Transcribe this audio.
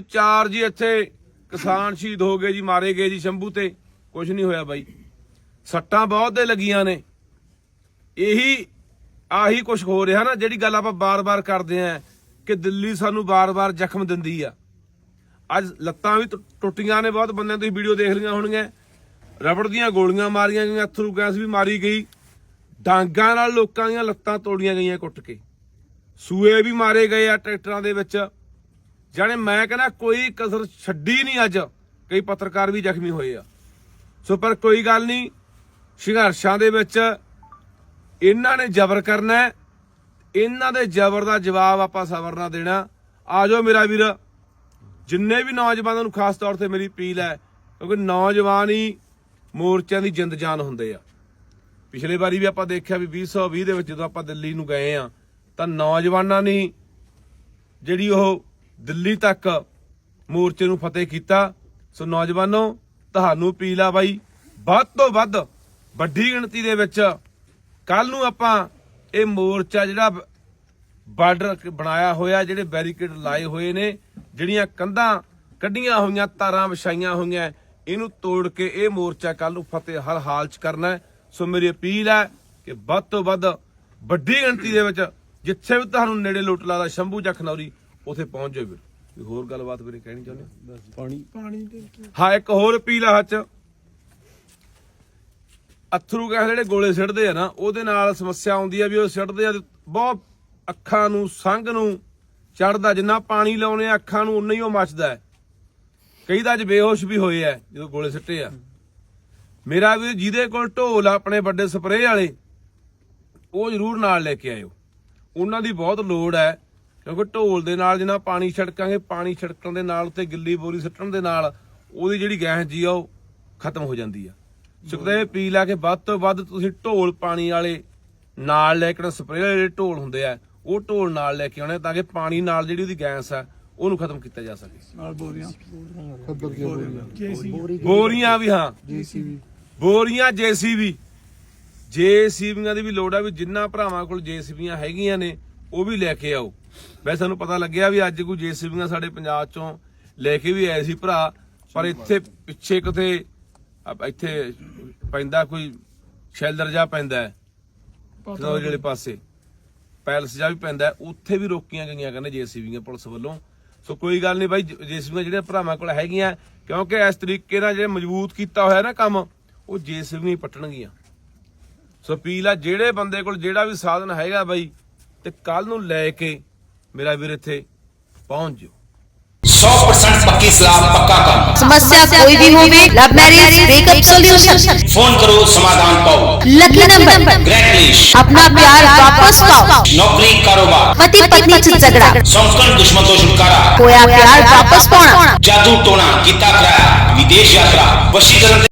ਚਾਰ ਜੀ ਇੱਥੇ ਕਿਸਾਨ ਸ਼ਹੀਦ ਹੋ ਗਏ ਜੀ, ਮਾਰੇ ਗਏ ਜੀ ਸ਼ੰਭੂ ਤੇ। ਕੁਝ ਨਹੀਂ ਹੋਇਆ ਬਾਈ। ਸੱਟਾਂ ਬਹੁਤ ਦੇ ਲੱਗੀਆਂ ਨੇ। ਇਹੀ, ਆਹੀ ਕੁਝ ਹੋ ਰਿਹਾ ਨਾ, ਜਿਹੜੀ ਗੱਲ ਆਪਾਂ ਬਾਰ-ਬਾਰ ਕਰਦੇ ਆਂ, ਕਿ ਦਿੱਲੀ ਸਾਨੂੰ ਬਾਰ-ਬਾਰ ਜ਼ਖਮ ਦਿੰਦੀ ਆ। ਅੱਜ ਲੱਤਾਂ ਵੀ ਟੁ- ਟੁੱਟੀਆਂ ਨੇ ਬਹੁਤ ਬੰਦਿਆਂ, ਤੁਸੀਂ ਵੀਡੀਓ ਦੇਖ ਲਈਆਂ ਹੋਣਗੀਆਂ। ਰਬੜ ਦੀਆਂ ਗੋਲੀਆਂ ਮਾਰੀਆਂ ਗਈਆਂ, ਅਥਰੂ ਗੈਸ ਵੀ ਮਾਰੀ ਗਈ। ਡਾਂਗਾਂ ਨਾਲ ਲੋਕਾਂ ਦੀਆਂ ਲੱਤਾਂ ਤੋੜੀਆਂ ਗਈਆਂ ਕੁੱਟ ਕੇ। ਸੂਏ ਵੀ ਮਾਰੇ ਗਏ ਆ ਟਰੈਕਟਰਾਂ ਦੇ ਵਿੱਚ। ਜਾਣੇ ਮੈਂ ਕਹਿੰਦਾ ਕੋਈ ਕਸਰ ਛੱਡੀ ਨਹੀਂ ਅੱਜ। ਕਈ ਪੱਤਰਕਾਰ ਵੀ ਜ਼ਖਮੀ ਹੋਏ ਆ। ਸੋ ਪਰ ਕੋਈ ਗੱਲ ਨਹੀਂ, ਸੰਘਰਸ਼ਾਂ ਦੇ ਵਿੱਚ ਇਹਨਾਂ ਨੇ ਜ਼ਬਰ ਕਰਨਾ ਇਹਨਾਂ ਦੇ ਜ਼ਬਰ ਦਾ ਜਵਾਬ ਆਪਾਂ ਸਬਰ ਨਾਲ ਦੇਣਾ। ਆ ਜਾਓ ਮੇਰਾ ਵੀਰ, ਜਿੰਨੇ ਵੀ ਨੌਜਵਾਨਾਂ ਨੂੰ ਖਾਸ ਤੌਰ ਤੇ ਮੇਰੀ ਅਪੀਲ ਹੈ, ਕਿਉਂਕਿ ਨੌਜਵਾਨ ਹੀ ਮੋਰਚਿਆਂ ਦੀ ਜਿੰਦ ਜਾਨ ਹੁੰਦੇ ਆ। ਪਿਛਲੇ ਵਾਰੀ ਵੀ ਆਪਾਂ ਦੇਖਿਆ ਵੀ 2020 ਦੇ ਵਿੱਚ ਜਦੋਂ ਆਪਾਂ ਦਿੱਲੀ ਨੂੰ ਗਏ ਆ, ਤਾਂ ਨੌਜਵਾਨਾਂ ਨੇ ਜਿਹੜੀ ਉਹ ਦਿੱਲੀ ਤੱਕ ਮੋਰਚੇ ਨੂੰ ਫਤਿਹ ਕੀਤਾ। ਸੋ ਨੌਜਵਾਨੋ, ਤੁਹਾਨੂੰ ਅਪੀਲ ਆ ਬਾਈ, ਵੱਧ ਤੋਂ ਵੱਧ ਵੱਡੀ ਗਿਣਤੀ ਦੇ ਵਿੱਚ ਕੱਲ ਨੂੰ ਆਪਾਂ ਇਹ ਮੋਰਚਾ ਜਿਹੜਾ ਬਾਰਡਰ ਬਣਾਇਆ ਹੋਇਆ, ਜਿਹੜੇ ਬੈਰੀਕੇਡ ਲਾਏ ਹੋਏ ਨੇ, ਜਿਹੜੀਆਂ ਕੰਧਾਂ ਕੱਢੀਆਂ ਹੋਈਆਂ, ਤਾਰਾਂ ਵਿਛਾਈਆਂ ਹੋਈਆਂ, ਇਹਨੂੰ ਤੋੜ ਕੇ ਇਹ ਮੋਰਚਾ ਕੱਲ ਨੂੰ ਫਤਿਹ ਹਰ ਹਾਲ ਚ ਕਰਨਾ ਸੋ ਮੇਰੀ ਅਪੀਲ ਹੈ ਕਿ ਵੱਧ ਤੋਂ ਵੱਧ ਵੱਡੀ ਗਿਣਤੀ ਦੇ ਵਿੱਚ ਜਿੱਥੇ ਵੀ ਤੁਹਾਨੂੰ ਨੇੜੇ ਲੁੱਟ ਲਾਦਾ ਸ਼ੰਭੂ ਜਾਂ ਖਨੌਰੀ ਉਥੇ ਪਹੁੰਚ ਜਾਓ ਵੀਰ। ਕੋਈ ਹੋਰ ਗੱਲਬਾਤ ਵੀਰੇ ਕਹਿਣੀ ਚਾਹੁੰਦੇ ਹੋ? ਪਾਣੀ। ਪਾਣੀ ਦੇ ਹਾਂ ਇੱਕ ਹੋਰ ਅਪੀਲ ਆ ਹੱਥ ਚ। ਅਥਰੂ ਗੈਸ ਜਿਹੜੇ ਗੋਲੇ ਸਿੱਟਦੇ ਆ ਨਾ ਉਹਦੇ ਨਾਲ ਸਮੱਸਿਆ ਆਉਂਦੀ ਆ ਵੀ ਉਹ ਸਿੱਟਦੇ ਆ ਤੇ ਬਹੁਤ ਅੱਖਾਂ ਨੂੰ ਸੰਗ ਨੂੰ ਚੜਦਾ ਜਿੰਨਾ ਪਾਣੀ ਲਾਉਨੇ ਆ ਅੱਖਾਂ ਨੂੰ ਉਨਾ ਹੀ ਉਹ ਮੱਚਦਾ ਹੈ। ਕਈ ਤਾਂ ਅੱਜ ਬੇਹੋਸ਼ ਵੀ ਹੋਏ ਆ ਜਦੋਂ ਗੋਲੇ ਸਿੱਟੇ ਆ। ਮੇਰਾ ਵੀ ਜਿਹਦੇ ਕੋਲ ਢੋਲ ਆ ਆਪਣੇ ਵੱਡੇ ਸਪਰੇਅ ਵਾਲੇ ਉਹ ਜ਼ਰੂਰ ਨਾਲ ਲੈ ਕੇ ਆਇਓ। ਉਹਨਾਂ ਦੀ ਬਹੁਤ ਲੋੜ ਹੈ। ਕਿਉਂਕਿ ਢੋਲ ਦੇ ਨਾਲ ਜਿੰਨਾ ਪਾਣੀ ਛਿੜਕਾਂਗੇ ਪਾਣੀ ਛਿੜਕਣ ਦੇ ਨਾਲ ਉੱਤੇ ਗਿੱਲੀ ਬੋਰੀ ਸਿੱਟਣ ਦੇ ਨਾਲ ਉਹਦੀ ਜਿਹੜੀ ਗੈਸ ਜੀ ਆ ਉਹ ਖਤਮ ਹੋ ਜਾਂਦੀ ਆ। ਸੁਖਦੇਵ ਪੀ ਲਾ ਕੇ ਵੱਧ ਤੋਂ ਵੱਧ ਤੁਸੀਂ ਢੋਲ ਪਾਣੀ ਵਾਲੇ ਨਾਲ ਲੈ ਕੇ ਸਪਰੇਅ ਵਾਲੇ ਜਿਹੜੇ ਢੋਲ ਹੁੰਦੇ ਆ ਉਹ ਢੋਲ ਨਾਲ ਲੈ ਕੇ ਆਉਣੇ ਤਾਂ ਕਿ ਪਾਣੀ ਨਾਲ ਜਿਹੜੀ ਉਹਦੀ ਗੈਸ ਆ ਉਹਨੂੰ ਖਤਮ ਕੀਤਾ ਜਾ ਸਕੇ। ਨਾਲ ਬੋਰੀਆਂ। ਬੋਰੀਆਂ ਵੀ ਹਾਂ। ਜੀਸੀਬੀ। ਬੋਰੀਆਂ ਜੇਸੀਬੀ। ਜੇਸੀਬੀਆਂ ਦੀ ਵੀ ਲੋੜ ਆ ਵੀ ਜਿੰਨਾ ਭਰਾਵਾਂ ਕੋਲ ਜੇਸੀਬੀਆਂ ਹੈਗੀਆਂ ਨੇ ਉਹ ਵੀ ਲੈ ਕੇ ਆਓ। ਵੈਸੇ ਸਾਨੂੰ ਪਤਾ ਲੱਗਿਆ ਵੀ ਅੱਜ ਕੋਈ ਜੇਸੀਬੀਆਂ ਸਾਡੇ ਪੰਜਾਬ ਚੋਂ ਲੈ ਕੇ ਵੀ ਆਏ ਸੀ ਭਰਾ ਪਰ ਇੱਥੇ ਪਿੱਛੇ ਕਿਤੇ ਇੱਥੇ ਪੈਂਦਾ ਕੋਈ ਸ਼ੈਲਰ ਜਾ ਪੈਂਦਾ ਹੈ ਵਾਲੇ ਪਾਸੇ। ਪੈਲਸ ਜਾ ਵੀ ਪੈਂਦਾ ਉੱਥੇ ਵੀ ਰੋਕੀਆਂ ਗਈਆਂ ਕਹਿੰਦੇ ਜੇਸੀਬੀਆਂ ਪੁਲਿਸ ਵੱਲੋਂ। ਸੋ ਕੋਈ ਗੱਲ ਨਹੀਂ ਬਾਈ ਜੇਸੀਬੀਆਂ ਜਿਹੜੇ ਭਰਾਵਾਂ ਕੋਲ ਹੈਗੀਆਂ ਕਿਉਂਕਿ ਇਸ ਤਰੀਕੇ ਨਾਲ ਜਿਹੜੇ ਮਜ਼ਬੂਤ ਕੀਤਾ ਹੋਇਆ ਨਾ ਕੰਮ ਉਹ ਜੇਸੀਬੀ ਪੱਟਣਗੀਆਂ। ਸੋ ਅਪੀਲ ਆ ਜਿਹੜੇ ਬੰਦੇ ਕੋਲ ਜਿਹੜਾ ਵੀ ਸਾਧਨ ਹੈਗਾ ਬਾਈ ਤੇ ਕੱਲ ਨੂੰ ਲੈ ਕੇ ਮੇਰਾ ਵੀਰ ਇੱਥੇ ਪਹੁੰਚ ਜਾਓ 100% पक्की सलाह पक्का काम समस्या कोई भी हो love marriage breakup solution phone करो समाधान पाओ लकी नंबर ग्रेट लिस्ट अपना प्यार वापस पाओ नौकरी कारोबार पति पत्नी च झगड़ा संकट दुश्मन तो छुटकारा खोया प्यार वापस पाना जादू टोना किता कराया विदेश यात्रा वशीकरण